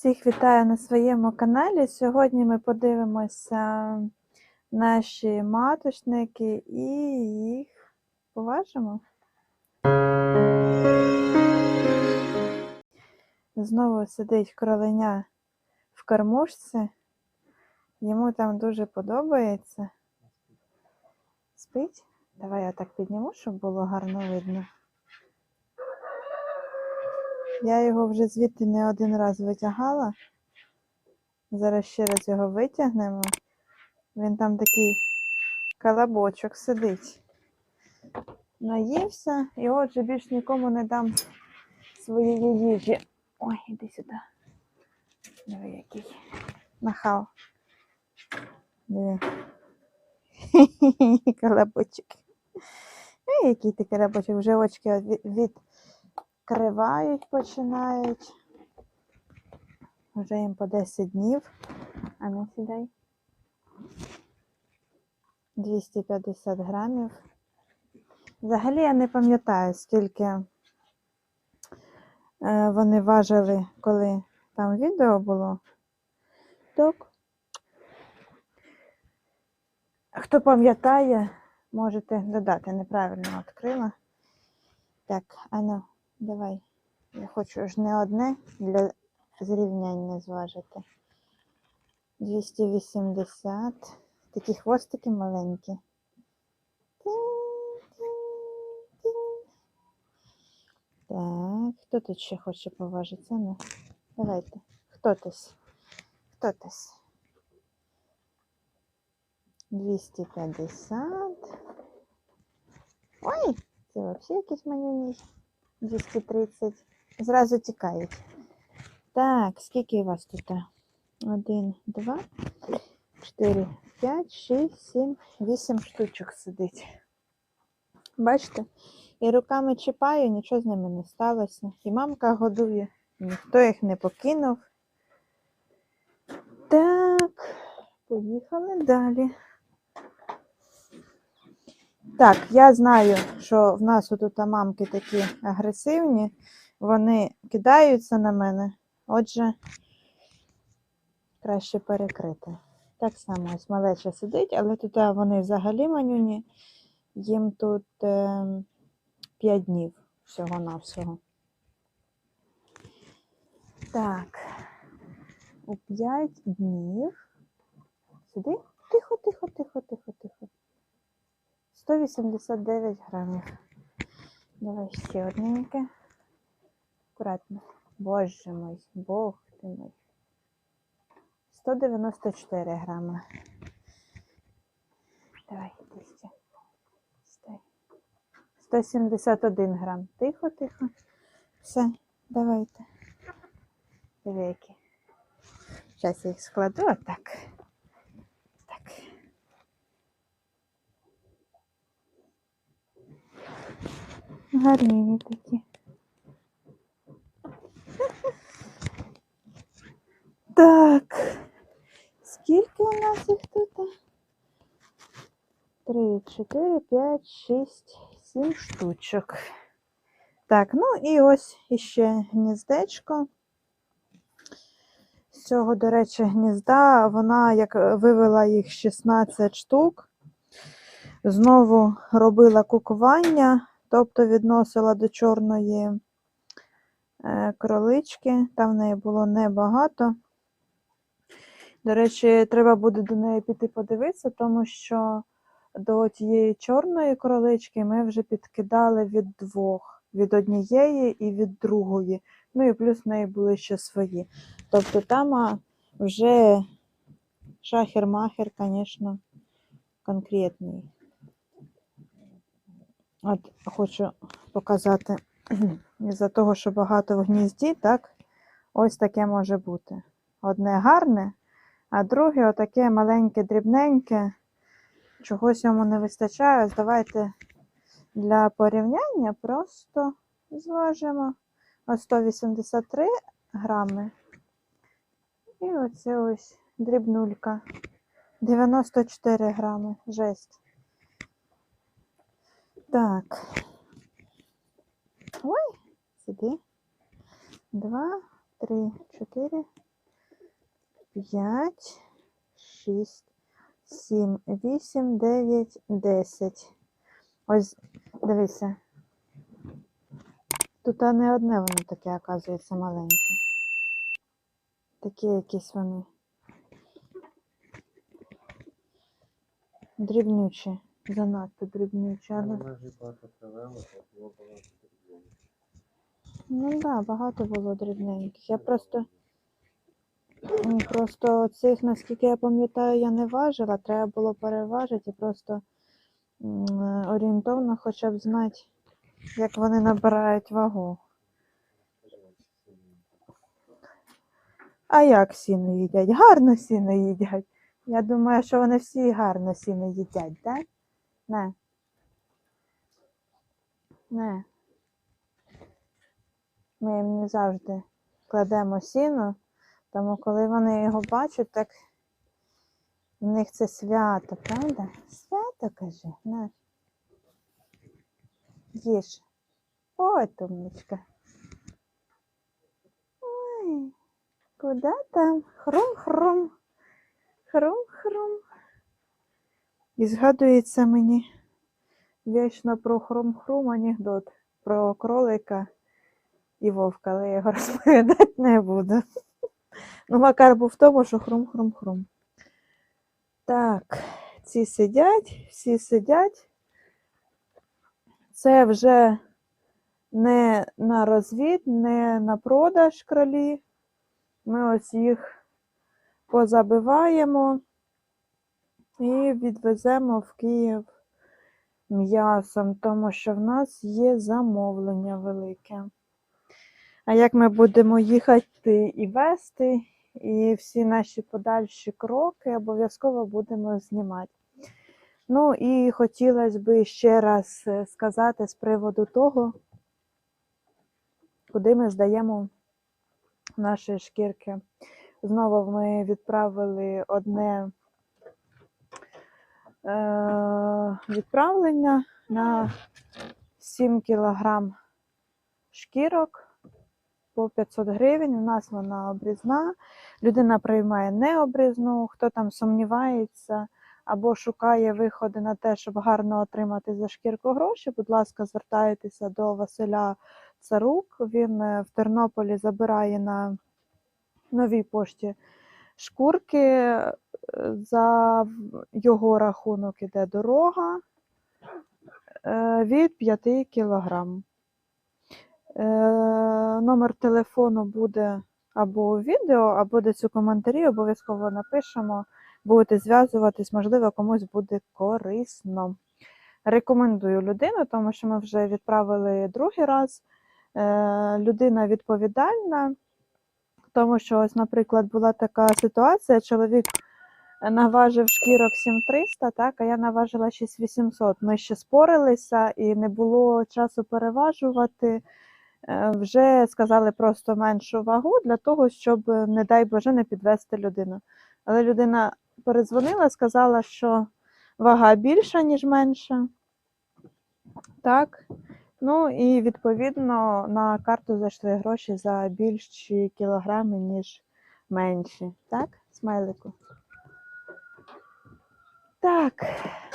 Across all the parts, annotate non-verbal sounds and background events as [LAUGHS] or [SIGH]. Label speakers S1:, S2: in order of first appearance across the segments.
S1: Всіх вітаю на своєму каналі. Сьогодні ми подивимося наші маточники і їх поважимо. Знову сидить кроленя в кормушці. Йому там дуже подобається. Спить? Давай я так підніму, щоб було гарно видно. Я його вже звідти не один раз витягала. Зараз ще раз його витягнемо. Він там такий колобочок сидить. Наївся і отже більш нікому не дам своєї їжі. Ой, іди сюди. Диви, який нахал. Диви. [LAUGHS] Колобочок. Який ти колобочок, вже очки від, від кривають, починають. Вже їм по 10 днів. А не сідай. 250 грамів. Взагалі я не пам'ятаю, скільки е, вони важили, коли там відео було. Так. Хто пам'ятає, можете додати, неправильно відкрила. Так, ану. Давай. Я хочу ж не одне для зрівняння зважити. 280. Такі хвостики маленькі. Так, хто тут ще хоче поважитися? Ну, давайте. Хто тось? Хто тось? 250. Ой, це взагалі якийсь манюній. 230. Зразу тікають. Так, скільки у вас тут? 1, 2, 4, 5, 6, 7, 8 штучок сидить. Бачите? І руками чіпаю, нічого з ними не сталося. І мамка годує, ніхто їх не покинув. Так, поїхали далі. Так, я знаю, що в нас тут мамки такі агресивні, вони кидаються на мене, отже, краще перекрити. Так само ось малеча сидить, але тут вони взагалі манюні, їм тут е, 5 днів всього-навсього. Так, у 5 днів. Сиди. Тихо, тихо, тихо, тихо, тихо. 189 грамів. Давай ще одненьке. Акуратно. Боже мой, Бог ти мой. 194 грами. Давай, іди ще. Стой. 171 грам. Тихо, тихо. Все, давайте. Диви. Зараз я їх складу отак. Гарні такі. Так. Скільки у нас їх тут? Три, чотири, п'ять, шість, сім штучок. Так, ну і ось іще гніздечко. З цього, до речі, гнізда, вона як вивела їх 16 штук. Знову робила кукування, тобто відносила до чорної е, кролички. Там в неї було небагато. До речі, треба буде до неї піти подивитися, тому що до тієї чорної кролички ми вже підкидали від двох, від однієї і від другої. Ну і плюс в неї були ще свої. Тобто там вже шахер-махер, звісно, конкретний. От хочу показати, [CLEARS THROAT] із-за того, що багато в гнізді, так, ось таке може бути. Одне гарне, а друге отаке маленьке, дрібненьке. Чогось йому не вистачає. Ось Давайте для порівняння просто зважимо ось 183 грами. І оце ось дрібнулька. 94 грами. Жесть. Так. Ой, сюди. Два, три, чотири, 5, 6, 7, 8, 9, 10. Ось, дивися. Тут не одне воно таке, оказується, маленьке. Такі якісь вони. Дрібнючі. Занадто дрібнючі, але.
S2: Вона ж багато привела, то було багато проблем.
S1: Ну так, да, багато було дрібненьких. Я просто. Просто цих, наскільки я пам'ятаю, я не важила, треба було переважити і просто орієнтовно хоча б знати, як вони набирають вагу. А як сіно їдять? Гарно сіно їдять. Я думаю, що вони всі гарно сіно їдять, так? Не. Не. Ми їм не завжди кладемо сіно, тому коли вони його бачать, так в них це свято, правда? Свято каже, на. Їж. Ой, тумничка. Ой, куди там? Хрум-хрум. Хрум-хрум. І згадується мені вічно про хрум-хрум анекдот про кролика і вовка, але я його [LAUGHS] розповідати не буду. Ну, Макар був в тому, що хрум-хрум-хрум. Так, ці сидять, всі сидять. Це вже не на розвід, не на продаж кролі. Ми ось їх позабиваємо і відвеземо в Київ м'ясом, тому що в нас є замовлення велике. А як ми будемо їхати і вести, і всі наші подальші кроки обов'язково будемо знімати. Ну і хотілося б ще раз е, сказати з приводу того, куди ми здаємо наші шкірки. Знову ми відправили одне відправлення на 7 кілограм шкірок по 500 гривень. У нас вона обрізна. Людина приймає необрізну, хто там сумнівається або шукає виходи на те, щоб гарно отримати за шкірку гроші. Будь ласка, звертайтеся до Василя Царук. Він е, в Тернополі забирає на новій пошті шкурки. За його рахунок іде дорога е, від 5 кілограм. Е, Номер телефону буде або у відео, або десь у коментарі. Обов'язково напишемо. Будете зв'язуватись, можливо, комусь буде корисно. Рекомендую людину, тому що ми вже відправили другий раз. Е, Людина відповідальна, тому що, ось, наприклад, була така ситуація: чоловік наважив шкірок 7300, так, а я наважила 6800. Ми ще спорилися і не було часу переважувати. Е, Вже сказали просто меншу вагу для того, щоб, не дай Боже, не підвести людину. Але людина передзвонила, сказала, що вага більша, ніж менша. Так. Ну і відповідно на карту зайшли гроші за більші кілограми, ніж менші. Так, смайлику? Так,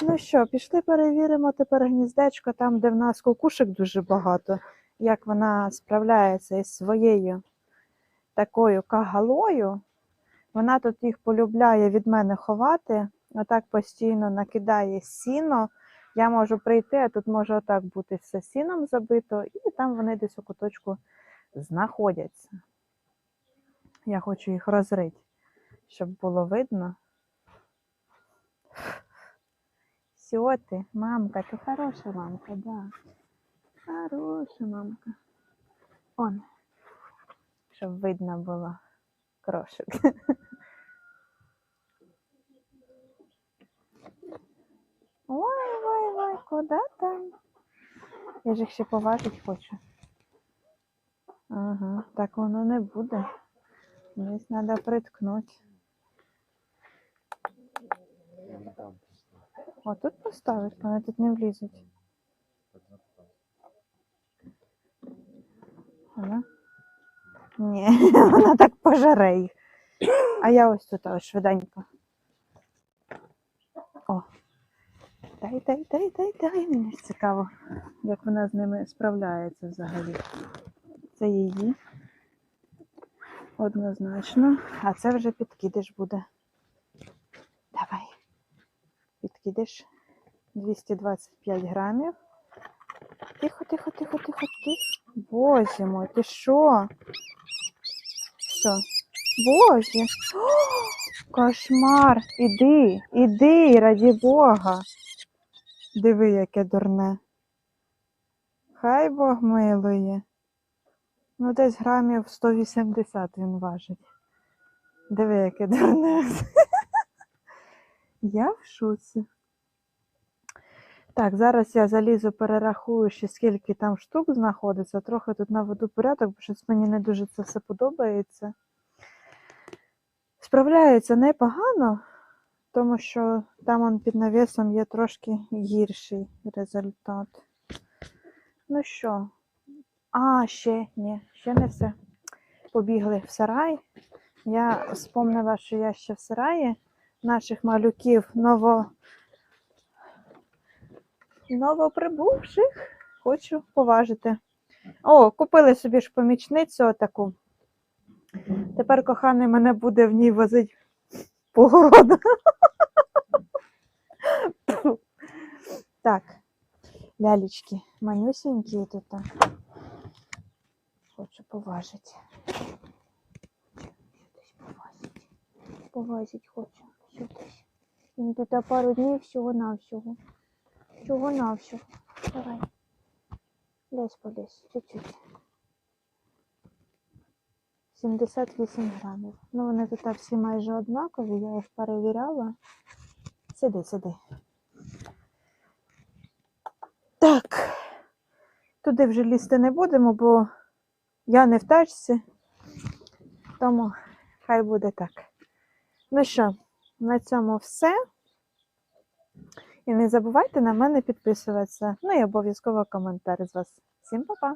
S1: ну що, пішли перевіримо тепер гніздечко, там, де в нас кукушек дуже багато, як вона справляється із своєю такою кагалою. Вона тут їх полюбляє від мене ховати, отак постійно накидає сіно. Я можу прийти, а тут може отак бути все сіном забито, і там вони десь у куточку знаходяться. Я хочу їх розрити, щоб було видно. Все ти, мамка, ти хороша мамка, да. Хороша мамка. Он. Щоб видно було крошик. Ой, ой, ой, куди там? Я ж їх ще поважити хочу. Ага, так воно не буде. Десь треба приткнути.
S2: Я не там пішла.
S1: О, тут поставиш, вони тут не влізуть. Ага. Ні, [LAUGHS] вона так пожаре їх. А я ось тут ось швиденько. О. Дай, дай, дай, дай, дай. Мені ж цікаво, як вона з ними справляється взагалі. Це її. Однозначно. А це вже підкидиш буде. Давай. Підкидиш 225 грамів. Тихо, тихо, тихо, тихо, тихо. Боже мой, ти що? Все. Боже. О, [GASPS] кошмар. Іди, іди, раді Бога. Диви, яке дурне. Хай Бог милує. Ну, десь грамів 180 він важить. Диви, яке дурне. [LAUGHS] Я в шоці. Так, зараз я залізу, перерахую, ще скільки там штук знаходиться. Трохи тут наведу порядок, бо щось мені не дуже це все подобається. Справляється непогано, тому що там он під навісом є трошки гірший результат. Ну що? А, ще ні, ще не все. Побігли в сарай. Я вспомнила, що я ще в сараї наших малюків ново... новоприбувших хочу поважити. О, купили собі ж помічницю таку. Тепер коханий мене буде в ній возити по городу. Так, лялечки, манюсенькі тут. Хочу поважити. Щось поважити. Поважити хочу. Щось. Він тут пару днів всього-навсього. Всього-навсього. Давай. Лезь полезь, чуть-чуть. 78 грамів. Ну, вони тут всі майже однакові, я їх перевіряла. Сиди, сиди. Так. Туди вже лізти не будемо, бо я не в тачці. Тому хай буде так. Ну що, на цьому все. І не забувайте на мене підписуватися. Ну і обов'язково коментар з вас. Всім па-па!